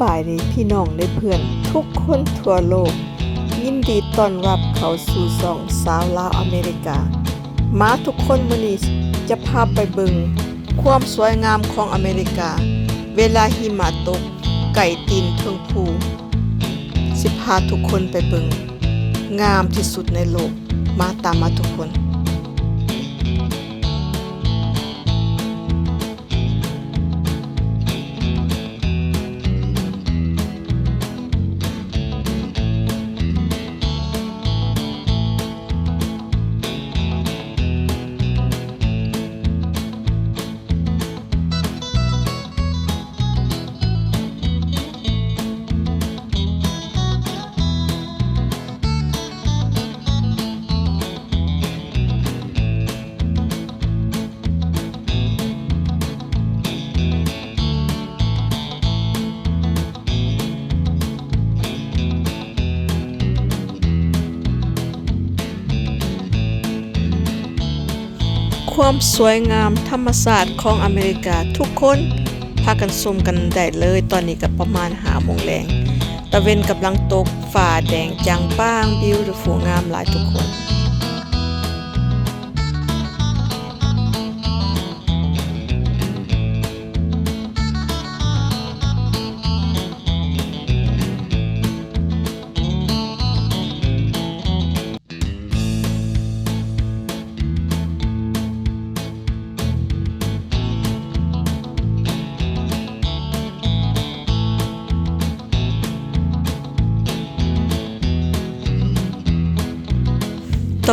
บายดีพี่น้องและเพื่อนทุกคนทั่วโลก ยินดีต้อนรับเขาสู่สองสาวลาวอเมริกา มาทุกคนวันนี้จะพาไปเบิงความสวยงามของอเมริกา เวลาหิมะตก ไก่ตีนเทิงภูสิพาทุกคนไปเบิงงามที่สุดในโลก มาตามมาทุกคน ความสวยงามธรรมศาสตร์ของอเมริกาทุกคนพากันชมกันได้เลยตอนนี้กับประมาณหาโมงแรงตะเวนกำลังตกฝ่าแดงจังป้างบิวฟูงามหลายทุกคน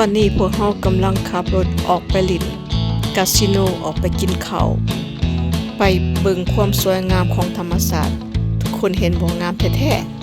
อนนี้พวกเฮากำลังขับรถออกไปลินคาสิโนออกไปกินข้าวไปเบิ่งความสวยงามของธรรมศาสตร์ ทุกคนเห็นบ่งามแท้ๆ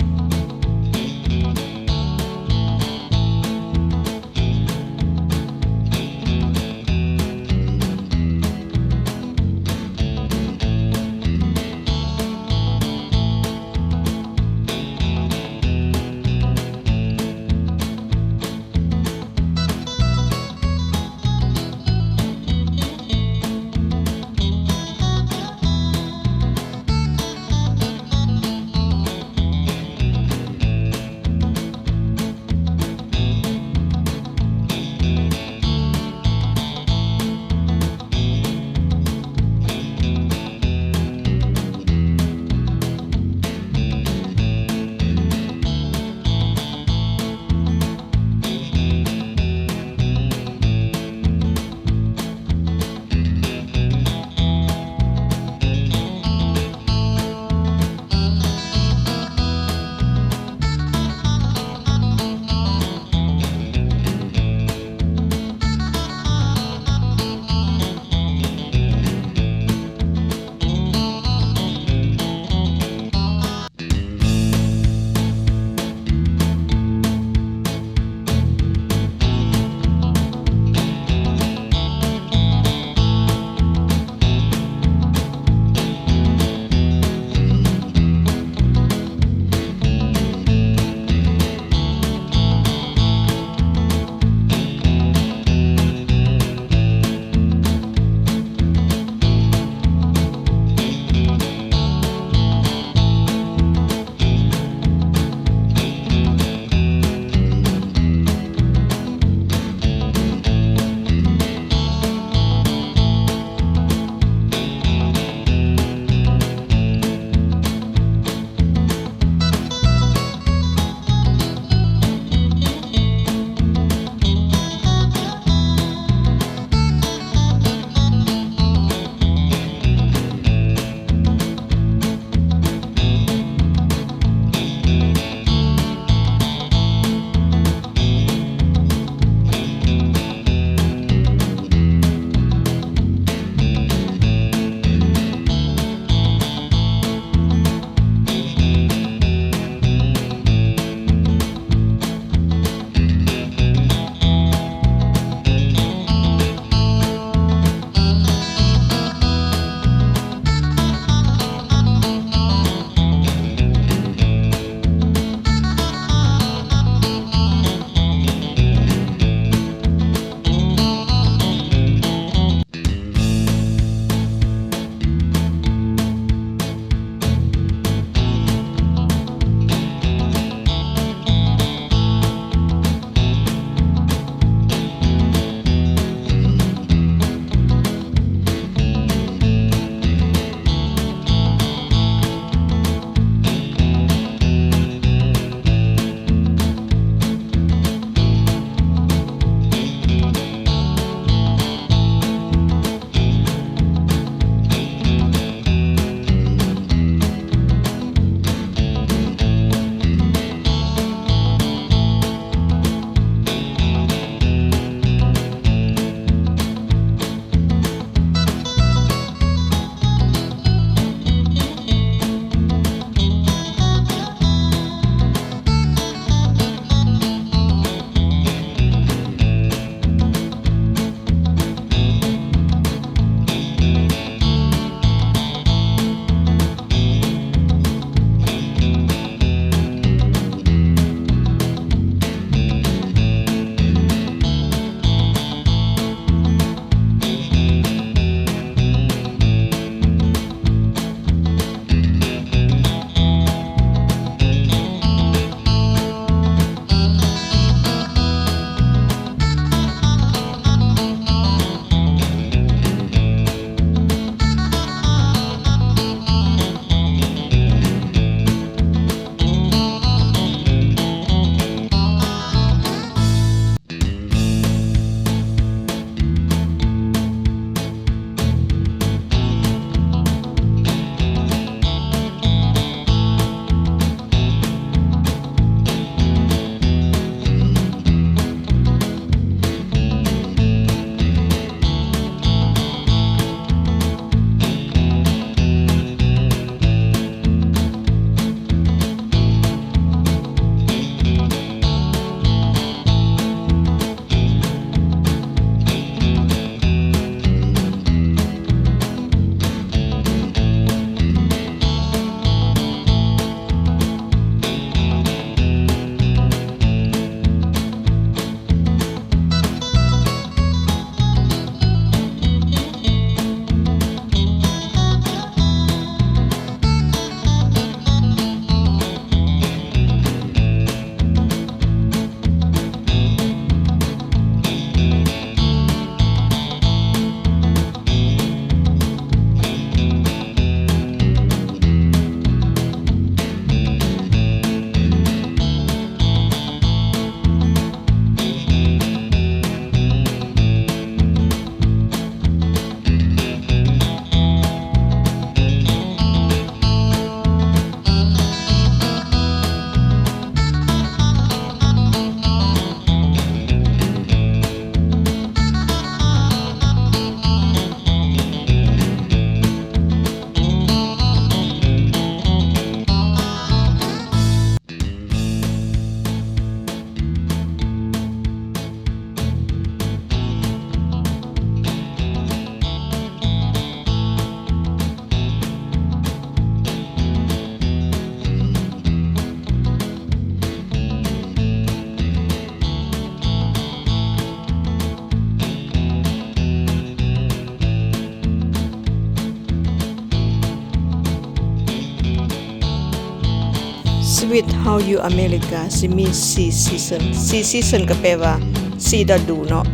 วิตเฮาอยู่อเมริกาสิมี4ซีซัน4ซีซันก็แปลว่า4ฤดูเนาะ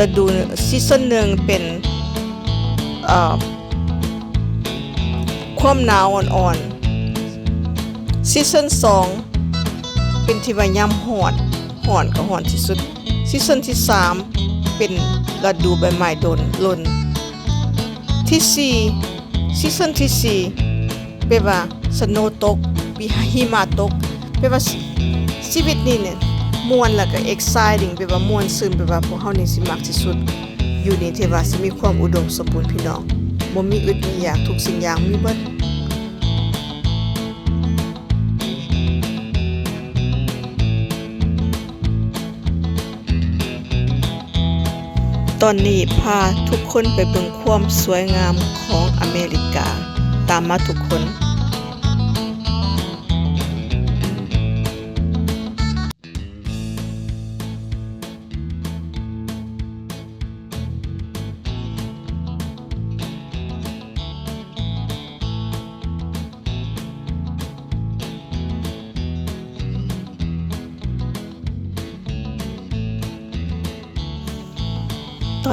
ฤดูซีซันหนึ่งเป็นความหนาวอ่อนๆซีซัน2เป็นที่ว่ายามร้อนร้อนก็ร้อนที่สุดซีซันที่3เป็นฤดูใบไม้โดนล่นที่4ซีซันที่4แปลว่าสโนตก มีหิมะตกแปว่าชีวิตนี่เนี่ยม่วนแล้วก็ exciting แปว่าม่วนซื่นแปว่าพวกเฮานี่สิมักที่สุด อยู่นี่ที่ว่าสิมีความอุดมสมบูรณ์พี่น้องบ่มีอึดมีอยากทุกสิ่งอย่างมีเบิดตอนนี้พาทุกคนไปเบิ่งความสวยงามของอเมริกา ตามมาทุกคน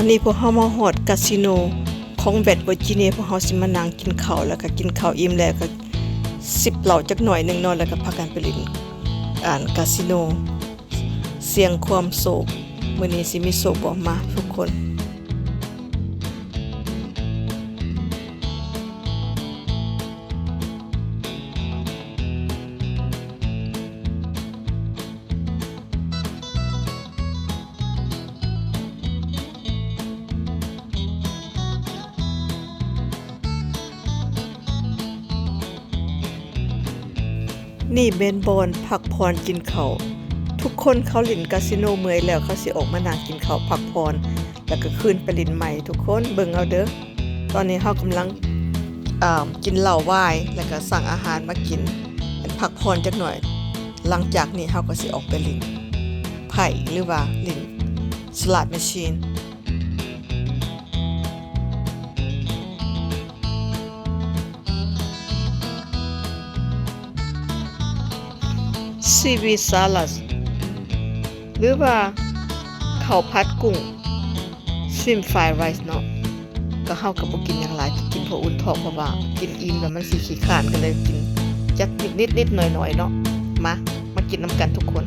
อนนี้พวกเฮามาฮอดคาสิโนของแวดเวอร์จิเนียพวกเฮาสิมานั่งกินข้าวแล้วก็กินข้าวอิ่มแล้วก็สิบเหล่าจักหน่อยหนึงเนาะแล้วก็พากันไปเล่นอ่านคาสิโน เสียงความโศกมื้อนี้สิมีโศกบ่มาทุกคน นี่เบนบอนพักพรกินเขาทุกคนเขาหลินคาสิโนเมื่อยแล้วเขาสิออกมานั่งกินเขาวพักพรแล้วก็คืนไปหลินใหม่ทุกคนเบิ่งเอาเด้อตอนนี้เขากำลังอ่ากินเหล้าไวน์แล้วก็สั่งอาหารมากินพักพรจักหน่อย หลังจากนี้เขาก็สิออกไปหลินไผ่หรือว่าหลินสลัดแมชชีน ซีวีซาลัสหรือว่าข้าวผัดกุ้งซิมไฟไรซ์เนาะก็เข้ากับกินอย่างหลายกินพออุ่นท้องเพราะว่ากินอิ่มแล้วมันสีขี้ขานก็เลยกินจัดนิดนิดหน่อยหน่อยเนาะมามากินน้ำกันทุกคน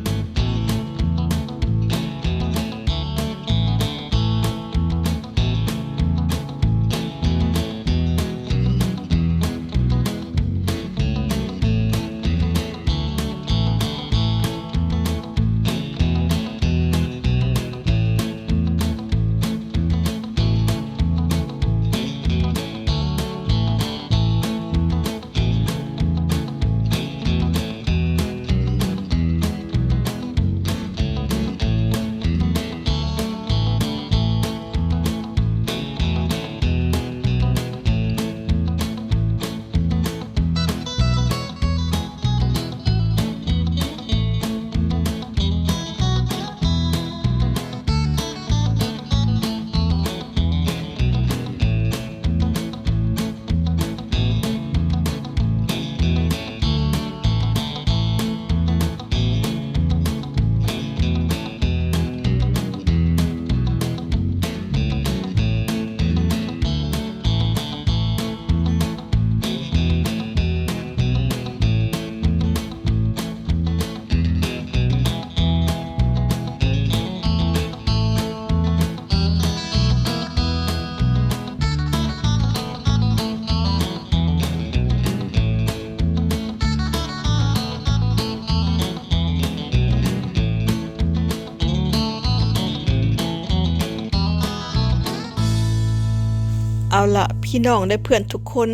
เอาละพี่น้องได้เพื่อนทุกคน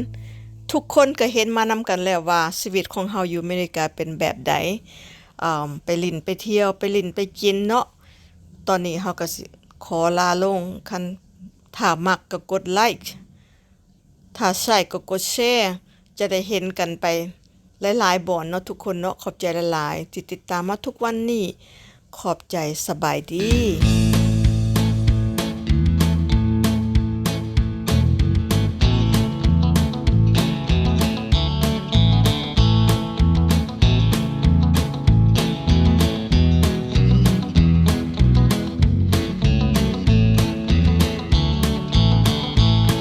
ทุกคนก็เห็นมานำกันแล้วว่าชีวิตของเฮาอยู่อเมริกาเป็นแบบใดไปลินไปเที่ยวไปลินไปกินเนาะตอนนี้เฮาก็ขอลาลงคันถ้ามักก็กดไลค์ถ้าใช่ก็กดแชร์จะได้เห็นกันไปหลายๆบ่อนเนาะทุกคนเนาะขอบใจหลายๆที่ติดตามมาทุกวันนี้ขอบใจสบายดี